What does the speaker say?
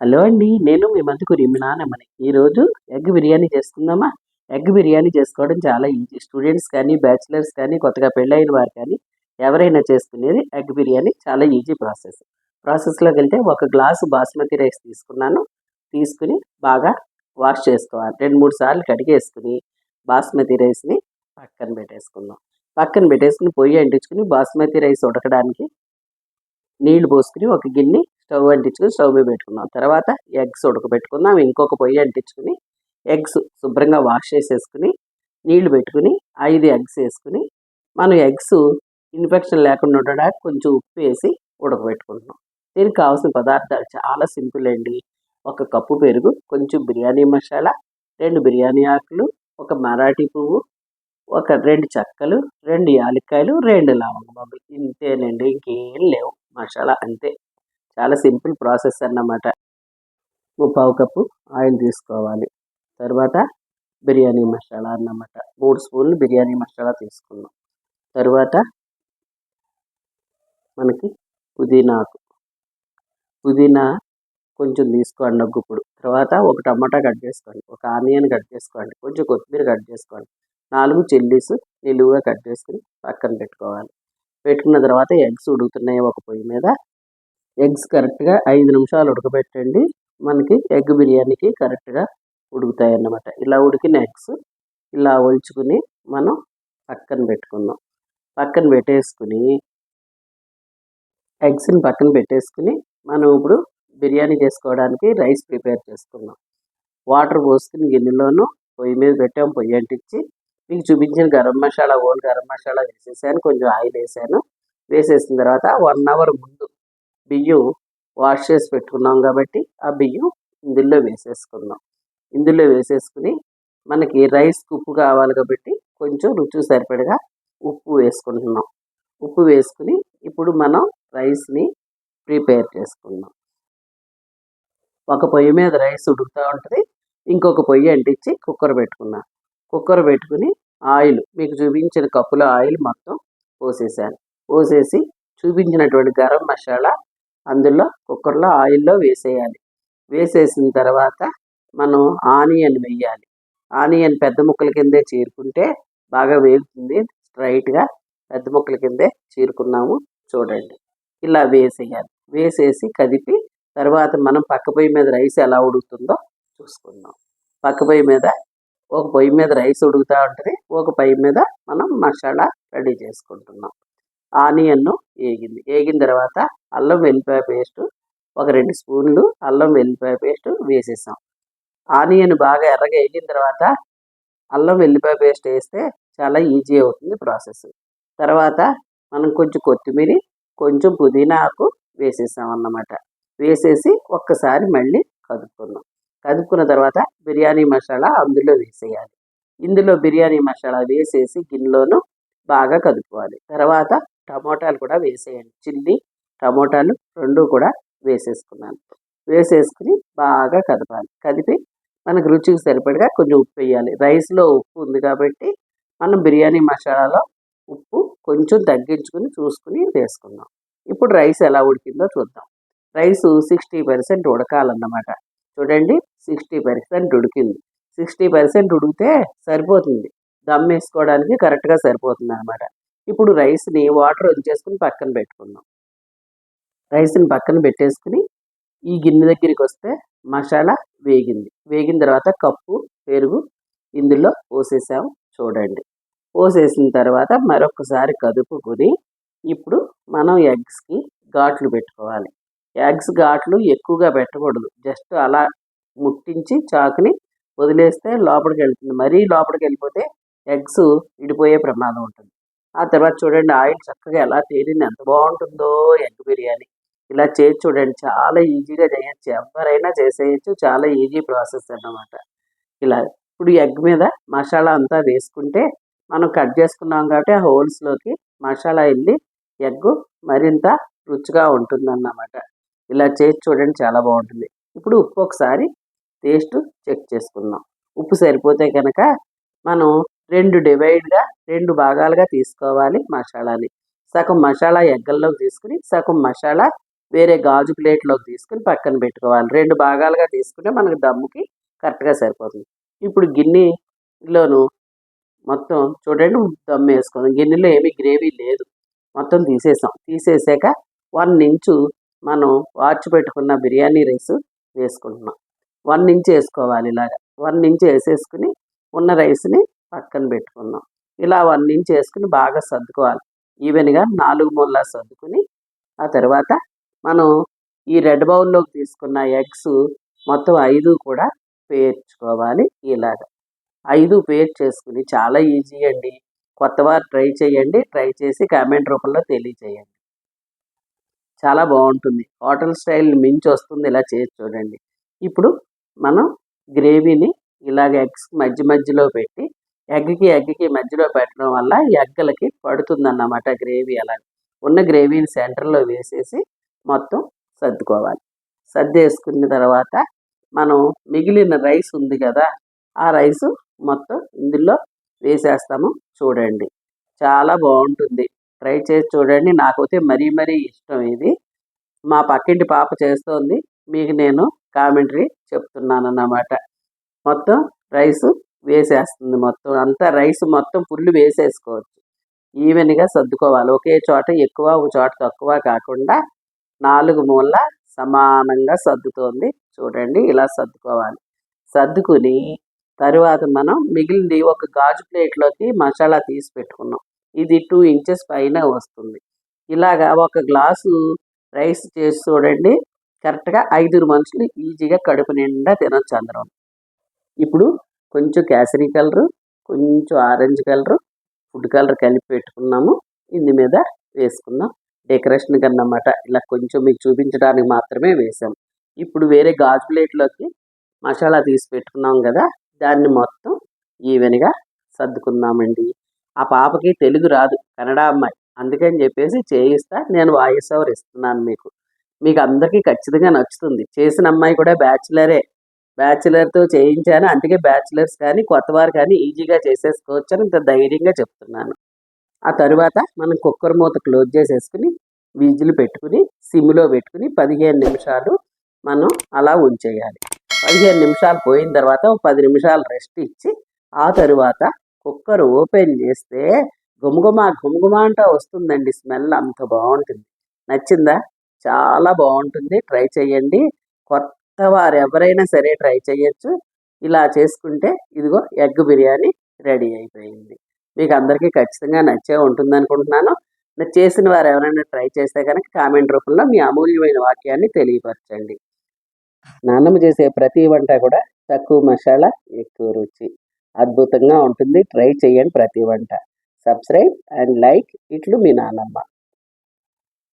Hello అండి నేను మీ మధ్యకు మీ నానమ్మని ఈరోజు ఎగ్ బిర్యానీ చేసుకుందామా ఎగ్ బిర్యానీ చేసుకోవడం చాలా ఈజీ స్టూడెంట్స్ కానీ బ్యాచిలర్స్ కానీ కొత్తగా పెళ్ళైన వారు కానీ ఎవరైనా చేసుకునేది ఎగ్ బిర్యానీ చాలా ఈజీ ప్రాసెస్ ప్రాసెస్లోకి వెళ్తే ఒక గ్లాసు బాస్మతి రైస్ తీసుకున్నాను. తీసుకుని బాగా వాష్ చేసుకోవాలి. రెండు మూడు సార్లు కడిగేసుకుని బాస్మతి రైస్ని పక్కన పెట్టేసుకుందాం. పక్కన పెట్టేసుకుని పొయ్యి అంటించుకుని బాస్మతి రైస్ ఉడకడానికి నీళ్ళు పోసుకుని ఒక గిన్నె స్టవ్ అంటించుకుని స్టవ్ మీద పెట్టుకున్నాం. తర్వాత ఎగ్స్ ఉడకబెట్టుకుందాం. ఇంకొక పొయ్యి అంటించుకుని ఎగ్స్ శుభ్రంగా వాష్ చేసేసుకుని నీళ్ళు పెట్టుకుని ఐదు ఎగ్స్ వేసుకుని మనం ఎగ్స్ ఇన్ఫెక్షన్ లేకుండా ఉండడానికి కొంచెం ఉప్పు వేసి ఉడకబెట్టుకుంటున్నాం. దీనికి కావాల్సిన పదార్థాలు చాలా సింపుల్ అండి. ఒక కప్పు పెరుగు కొంచెం బిర్యానీ మసాలా రెండు బిర్యానీ ఆకులు ఒక మరాఠీ పువ్వు ఒక రెండు చెక్కలు రెండు యాలక్కాయలు రెండు లవంగ ఇంతేనండి. ఇంకేం లేవు. మసాలా అంతే. చాలా సింపుల్ ప్రాసెస్ అన్నమాట. ముప్పావు కప్పు ఆయిల్ తీసుకోవాలి. తర్వాత బిర్యానీ మసాలా అన్నమాట. మూడు స్పూన్లు బిర్యానీ మసాలా తీసుకున్నాం. తర్వాత మనకి పుదీనాకు పుదీనా కొంచెం తీసుకోండి ఒక తర్వాత ఒక టమాటా కట్ చేసుకోండి. ఒక ఆనియన్ కట్ చేసుకోండి. కొంచెం కొత్తిమీర కట్ చేసుకోండి. నాలుగు చిల్లీస్ నిలువుగా కట్ చేసుకుని పక్కన పెట్టుకోవాలి. పెట్టుకున్న తర్వాత ఎగ్స్ ఉడుకుతున్నాయి ఒక పొయ్యి మీద. ఎగ్స్ కరెక్ట్గా ఐదు నిమిషాలు ఉడకబెట్టండి. మనకి ఎగ్ బిర్యానీకి కరెక్ట్గా ఉడుకుతాయి అన్నమాట ఇలా ఉడికిన ఎగ్స్ ఇలా ఒలుచుకుని మనం పక్కన పెట్టుకుందాం. పక్కన పెట్టేసుకుని ఎగ్స్ని పక్కన పెట్టేసుకుని మనం ఇప్పుడు బిర్యానీ చేసుకోవడానికి రైస్ ప్రిపేర్ చేసుకుందాం. వాటర్ పోసుకుని గిన్నెలోనూ పొయ్యి మీద పెట్టాము పొయ్యి అంటించి మీకు చూపించిన గరం మసాలా ఓన్ గరం మసాలా వేసేసాను. కొంచెం ఆయిల్ వేసాను. వేసేసిన తర్వాత వన్ అవర్ ముందు బియ్యం వాష్ చేసి పెట్టుకున్నాం కాబట్టి ఆ బియ్యం ఇందులో వేసేసుకుందాం. ఇందులో వేసేసుకుని మనకి రైస్ ఉప్పు కావాలి కాబట్టి కొంచెం రుచి సరిపడగా ఉప్పు వేసుకుంటున్నాం. ఉప్పు వేసుకుని ఇప్పుడు మనం రైస్ని ప్రిపేర్ చేసుకుందాం. ఒక పొయ్యి మీద రైస్ ఉడుకుతూ ఉంటుంది. ఇంకొక పొయ్యి అంటించి కుక్కర్ పెట్టుకున్నాం కుక్కర్ పెట్టుకుని ఆయిల్ మీకు చూపించిన కప్పులో ఆయిల్ మొత్తం పోసేసాను. పోసేసి చూపించినటువంటి గరం మసాలా అందులో కుక్కర్లో ఆయిల్లో వేసేయాలి. వేసేసిన తర్వాత మనం ఆనియన్ వేయాలి. ఆనియన్ పెద్ద ముక్కల కిందే చీరుకుంటే బాగా వేగుతుంది. స్ట్రైట్గా పెద్ద ముక్కల కిందే చీరుకున్నాము చూడండి. ఇలా వేసేయాలి. వేసేసి కదిపి తర్వాత మనం పక్క పొయ్యి మీద రైస్ ఎలా ఉడుకుతుందో చూసుకుందాం. పక్క పొయ్యి మీద ఒక పొయ్యి మీద రైస్ ఉడుకుతూ ఉంటుంది. ఒక పొయ్యి మీద మనం మసాలా రెడీ చేసుకుంటున్నాం. ఆనియన్ వేగింది వేగిన తర్వాత అల్లం వెల్లిపాయ పేస్ట్ ఒక రెండు స్పూన్లు అల్లం వెల్లిపాయ పేస్ట్ వేసేసాం. ఆనియన్ బాగా ఎర్రగా వేగిన తర్వాత అల్లం వెల్లిపాయ పేస్ట్ వేస్తే చాలా ఈజీ అవుతుంది ప్రాసెస్. తర్వాత మనం కొంచెం కొత్తిమీర కొంచెం పుదీనా ఆకు వేసేసాం అన్నమాట. వేసేసి ఒక్కసారి మళ్ళీ కదుపుకుందాం. కదుపుకున్న తర్వాత బిర్యానీ మసాలా అందులో వేసేయాలి. ఇందులో బిర్యానీ మసాలా వేసేసి గిన్నెలోను బాగా కదుపుకోవాలి. తర్వాత టమోటాలు కూడా వేసేయండి. చిల్లీ టమోటాలు రెండు కూడా వేసేసుకున్నాను. వేసేసుకుని బాగా కదపాలి. కదిపి మనకు రుచికి సరిపడగా కొంచెం ఉప్పు వేయాలి. రైస్లో ఉప్పు ఉంది కాబట్టి మనం బిర్యానీ మసాలాలో ఉప్పు కొంచెం తగ్గించుకుని చూసుకుని వేసుకుందాం. ఇప్పుడు రైస్ ఎలా ఉడికిందో చూద్దాం. రైస్ సిక్స్టీ పర్సెంట్ ఉడకాలన్నమాట. చూడండి సిక్స్టీ పర్సెంట్ ఉడికింది. సిక్స్టీ పర్సెంట్ ఉడికితే సరిపోతుంది. దమ్ వేసుకోవడానికి కరెక్ట్గా సరిపోతుంది అనమాట ఇప్పుడు రైస్ని వాటర్ వచ్చేసుకుని పక్కన పెట్టుకుందాం. రైస్ని పక్కన పెట్టేసుకుని ఈ గిన్నె దగ్గరికి వస్తే మసాలా వేగింది. వేగిన తర్వాత కప్పు పెరుగు ఇందులో పోసేసాము చూడండి. పోసేసిన తర్వాత మరొకసారి కదుపుకొని ఇప్పుడు మనం ఎగ్స్కి ఘాట్లు పెట్టుకోవాలి. ఎగ్స్ ఘాట్లు ఎక్కువగా పెట్టకూడదు. జస్ట్ అలా ముట్టించి చాకుని వదిలేస్తే లోపలికి వెళ్తుంది. మరీ లోపలికి వెళ్ళిపోతే ఎగ్స్ విడిపోయే ప్రమాదం ఉంటుంది. ఆ తర్వాత చూడండి ఆయిల్ చక్కగా ఎలా తేలింది ఎంత బాగుంటుందో ఎగ్ బిర్యానీ. ఇలా చేసి చూడండి చాలా ఈజీగా చేయొచ్చు. ఎవరైనా చేసేయచ్చు చాలా ఈజీ ప్రాసెస్ అన్నమాట. ఇలా ఇప్పుడు ఎగ్ మీద మసాలా అంతా వేసుకుంటే మనం కట్ చేసుకున్నాం కాబట్టి ఆ హోల్స్లోకి మసాలా వెళ్ళి ఎగ్ మరింత రుచిగా ఉంటుందన్నమాట. ఇలా చేసి చూడండి చాలా బాగుంటుంది. ఇప్పుడు ఉప్పు ఒకసారి టేస్ట్ చెక్ చేసుకుందాం. ఉప్పు సరిపోతే కనుక మనం రెండు డివైడ్గా రెండు భాగాలుగా తీసుకోవాలి మసాలాని. సగం మసాలా ఎగ్గల్లోకి తీసుకుని సగం మసాలా వేరే గాజు ప్లేట్లోకి తీసుకుని పక్కన పెట్టుకోవాలి. రెండు భాగాలుగా తీసుకుంటే మనకు దమ్ముకి కరెక్ట్గా సరిపోతుంది. ఇప్పుడు గిన్నెలోను మొత్తం చూడండి దమ్ వేసుకుందాం గిన్నెలో ఏమీ గ్రేవీ లేదు. మొత్తం తీసేసాం. తీసేసాక వన్ ఇంచు మనం వాచ్ పెట్టుకున్న బిర్యానీ రైస్ వేసుకుంటున్నాం. వన్ ఇంచ్ వేసుకోవాలి ఇలాగ. వన్ ఇంచ్ వేసేసుకుని ఉన్న రైస్ని పక్కన పెట్టుకుందాం ఇలా వన్ ఇంచ్ వేసుకుని బాగా సర్దుకోవాలి. ఈవెన్గా నాలుగు మూల సర్దుకుని ఆ తర్వాత మనం ఈ రెడ్ బౌల్లోకి తీసుకున్న ఎగ్స్ మొత్తం ఐదు కూడా పేర్చుకోవాలి ఇలాగ. ఐదు పేర్ చేసుకుని చాలా ఈజీ అండి. కొత్తవారు ట్రై చేయండి ట్రై చేసి కామెంట్ రూపంలో తెలియచేయండి. చాలా బాగుంటుంది. హోటల్ స్టైల్ మించి వస్తుంది ఇలా చేసి చూడండి. ఇప్పుడు మనం గ్రేవీని ఇలాగ ఎగ్స్ మధ్య మధ్యలో పెట్టి ఎగ్కి ఎగ్కి మధ్యలో పెట్టడం వల్ల ఎగ్గలకి పడుతుందన్నమాట గ్రేవీ అలా. ఉన్న గ్రేవీని సెంటర్లో వేసేసి మొత్తం సర్దుకోవాలి. సర్దేసుకున్న తర్వాత మనం మిగిలిన రైస్ ఉంది కదా ఆ రైస్ మొత్తం ఇందులో వేసేస్తాము చూడండి. చాలా బాగుంటుంది. ట్రై చేసి చూడండి. నాకైతే మరీ మరీ ఇష్టం ఇది. మా పక్కింటి పాప చేస్తోంది. మీకు నేను కామెంటరీ చెప్తున్నాను అన్నమాట మొత్తం రైస్ వేసేస్తుంది మొత్తం. అంతా రైస్ మొత్తం ఫుల్ వేసేసుకోవచ్చు. ఈవెన్గా సర్దుకోవాలి. ఒకే చోట ఎక్కువ ఒక చోట తక్కువ కాకుండా నాలుగు మూల సమానంగా సర్దుతోంది. చూడండి ఇలా సర్దుకోవాలి. సర్దుకుని తరువాత మనం మిగిలింది ఒక గాజు ప్లేట్లోకి మసాలా తీసి పెట్టుకున్నాం. ఇది టూ ఇంచెస్ పైన వస్తుంది. ఇలాగా ఒక గ్లాసు రైస్ చేసి చూడండి. కరెక్ట్గా ఐదుగురు మనుషులు ఈజీగా కడుపు నిండా తినొచ్చు అందరం. ఇప్పుడు కొంచెం కేసరీ కలరు కొంచెం ఆరెంజ్ కలరు ఫుడ్ కలర్ కలిపి పెట్టుకున్నాము. ఇందు మీద వేసుకున్నాం. డెకరేషన్ కన్నమాట. ఇలా కొంచెం మీకు చూపించడానికి మాత్రమే వేసాం. ఇప్పుడు వేరే గాజు ప్లేట్లోకి మసాలా తీసి పెట్టుకున్నాం కదా దాన్ని మొత్తం ఈవెన్గా సర్దుకుందామండి. ఆ పాపకి తెలుగు రాదు కన్నడ అమ్మాయి. అందుకని చెప్పేసి చేయిస్తా నేను వాయిస్ ఓవర్ ఇస్తున్నాను మీకు. మీకు అందరికీ ఖచ్చితంగా నచ్చుతుంది. చేసిన అమ్మాయి కూడా బ్యాచులరే. బ్యాచులర్తో చేయించాను. అందుకే బ్యాచులర్స్ కానీ కొత్తవారు కానీ ఈజీగా చేసేసుకోవచ్చు అని ఇంత ధైర్యంగా చెప్తున్నాను. ఆ తరువాత మనం కుక్కర్ మూత క్లోజ్ చేసేసుకుని వీజులు పెట్టుకుని సిమ్లో పెట్టుకుని పదిహేను నిమిషాలు మనం అలా ఉంచేయాలి. పదిహేను నిమిషాలు పోయిన తర్వాత ఒక పది నిమిషాలు రెస్ట్ ఇచ్చి ఆ తరువాత కుక్కర్ ఓపెన్ చేస్తే గుమగుమ గుమగుమ అంటా వస్తుందండి స్మెల్ అంత బాగుంటుంది. నచ్చిందా? చాలా బాగుంటుంది. ట్రై చేయండి. కొత్త కొత్త వారు ఎవరైనా సరే ట్రై చేయొచ్చు. ఇలా చేసుకుంటే ఇదిగో ఎగ్ బిర్యానీ రెడీ అయిపోయింది. మీకు అందరికీ ఖచ్చితంగా నచ్చే ఉంటుంది అనుకుంటున్నాను చేసిన వారు ఎవరైనా ట్రై చేస్తే కనుక కామెంట్ రూపంలో మీ అమూల్యమైన వాక్యాన్ని తెలియపరచండి. నాన్నమ్మ చేసే ప్రతి వంట కూడా తక్కువ మసాలా ఎక్కువ రుచి. అద్భుతంగా ఉంటుంది. ట్రై చేయండి ప్రతి వంట. సబ్స్క్రైబ్ అండ్ లైక్ ఇట్లు మీ నాన్నమ్మ.